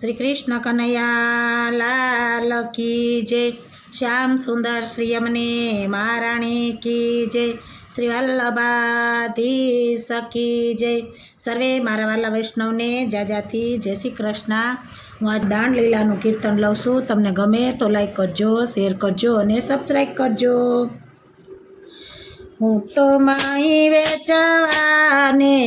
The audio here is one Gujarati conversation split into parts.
શ્રી કૃષ્ણ કનૈયા, લાલ કી જય. શ્યામ સુંદર શ્રી અમને મહારાણી કી જય. શ્રી વલ્લભાધી સખી જય. સર્વે મારા વાલા વૈષ્ણવને જાજાથી જય શ્રી કૃષ્ણ. હું આજ દાંડ લીલાનું કીર્તન લઉં છું. તમને ગમે તો લાઈક કરજો શેર કરજો અને સબસ્ક્રાઈબ કરજો. હું તો માઈ વેચવાને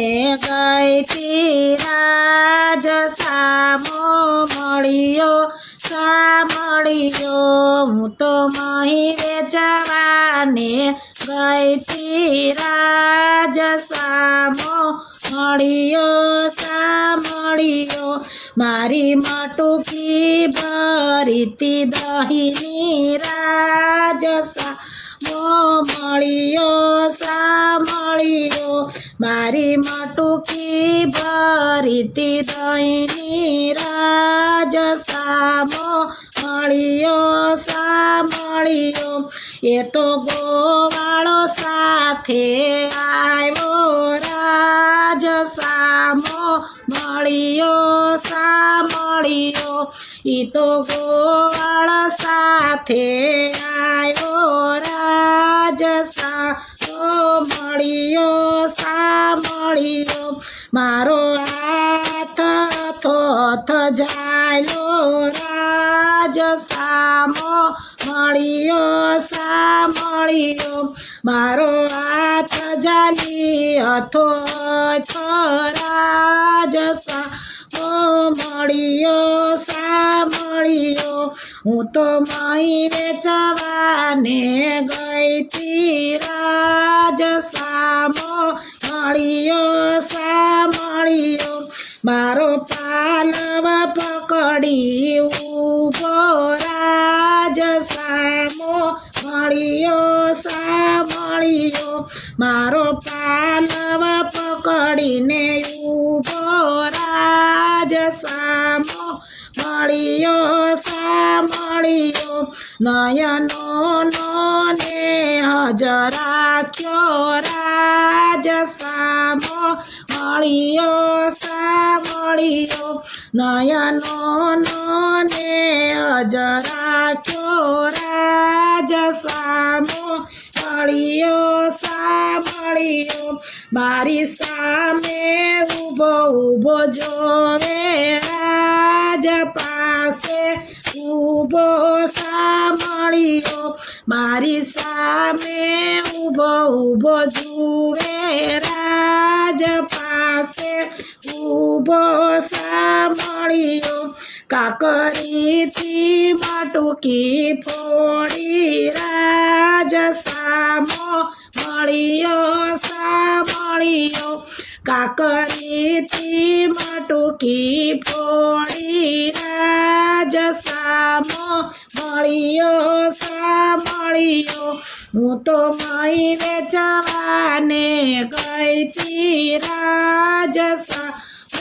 હું તો મહી વેચવાને ગઈ છી રાજ સામો મળ્યો સામળ્યો મારી મટુકી ભરીતી દહીની રાજ મો મળ્યો સામળ્યો મારી મટુકી ભરીતી દહીની રાજસામો મળ્યો સા મળ્યો. એ તો ગોવાળો સાથે આવ્યો રાજ સામો મળ્યો સા મળ્યો એ તો ગોવાળ સાથે આવ્યો રાજ સામો મળ્યો સા મળ્યો મારો હાથ થોથ જાયલો રાજ સામો મળ્યો, સા મળ્યો? મારો હાથ જાલી હતો રાજ ઓ મળ્યો, સા મળ્યો? હું તો મહી વેચવાને ગઈ તી રાજસામો મળ્યો, સા મળ્યો? મારો પાલવ પકડી ઊભો રાજ સામો મળ્યો સા મળ્યો મારો પાલવ પકડીને ઊભો રાજ સામો મળ્યો સા મળ્યો નયનો નો હજરાખ્યો રાજ સામો મળ્યો સા મળ્યો નયનો નો હજરાખ્યો રાજ સામો મળ્યો સા મળ્યો મારી સામે ઊભો ઊભો જોવે રાજ પાસે ઊભો સા મળ્યો મારી સામે ઊભો ઊભો જુએ રાજ પાસે ઊભો સા મળ્યો કાકરીથી માટુકી ફોડી રાજ સામો મળ્યો સા મળ્યો કાકરીથી માટુકી ફોડી રાજ સામો મળ્યો સા મળ્યો હું તો મહી વેચવાને ગઈ તી રાજ સા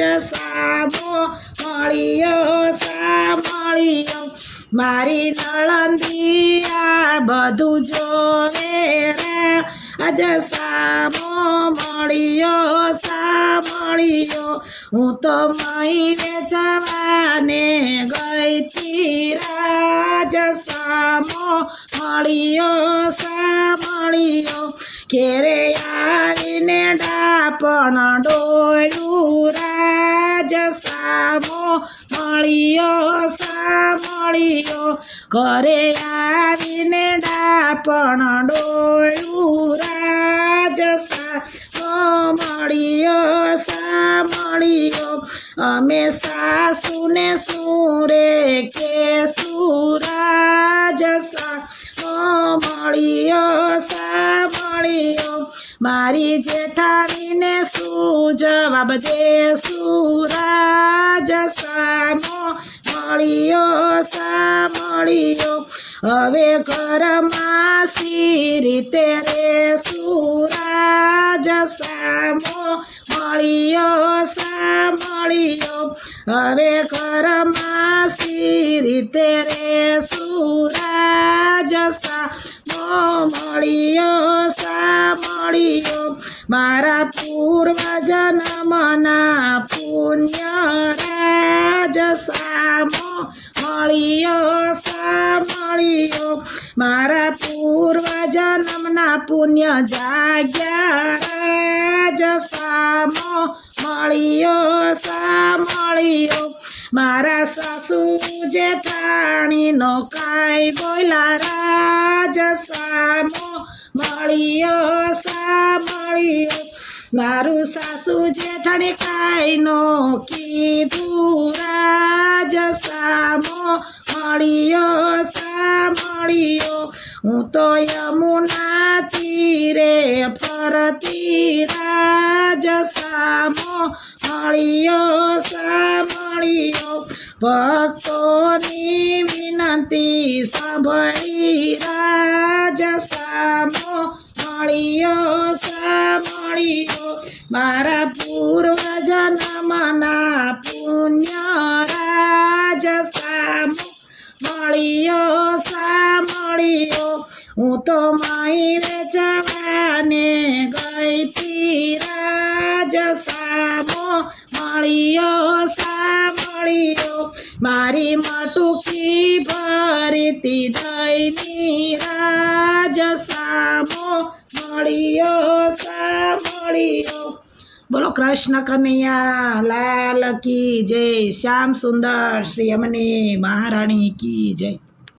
રાજ સામો મળ્યો સા મળ્યો મારી નળંદી આ બધું જોવે રાજ સામો મળ્યો સા મળ્યો હું તો મહીને જવાને ગઈ તી રાજ સામો મળ્યો સા મળ્યો ઘેરે આવીને ડાપણ ડોયું રાજ સામો મળ્યો સા મળ્યો, ઘરે આવીને ડાપણ ડોયું રાજ મળ્યો સા મળ્યો, અમે સાસુને સુરે કે સુરાજ સા મળ્યો સા મળ્યો મારી જેઠાણીને શું જવાબ દે સુરાજ સામો મળ્યો સા મળ્યો? હવે ઘરમાં સી રીતે રે સુરાજ સામો મળ્યો સા મળ્યો? હવે ઘરમાં સી રીતે રે સુરાજ સામો મળ્યો સા મળ્યો, મારા પૂર્વજન્મના પુણ્ય રાજ સામો. મળ્યો સા મળ્યો, મારા પૂર્વજન્મના પુણ્ય જાગ્યા રાજ સામો. મળ્યો સા મળ્યો, મારા જેઠાણીનો કાંઈ બોલા રાજ સામો મળ્યો સા મળ્યો મારું સાસુ જેઠાણી કાંઈનો કીધું, રાજ સામો મળ્યો સા મળ્યો હું તો યમુના તીરે ફરતી, રાજ સામો મળ્યો સા ભક્તોની વિનંતી સાંભળી રાજા સામો મળ્યો સા મળ્યો મારા પૂર્વજન્મના પુણ્ય રાજ સામો મળ્યો સા હું તો મટુકી ભરીતી દઈની રાજ સામો મળ્યો સા મળ્યો બોલો કૃષ્ણ કનૈયા, લાલ કી જય, શ્યામ સુંદર, શ્રી અમને મહારાણી કી જય.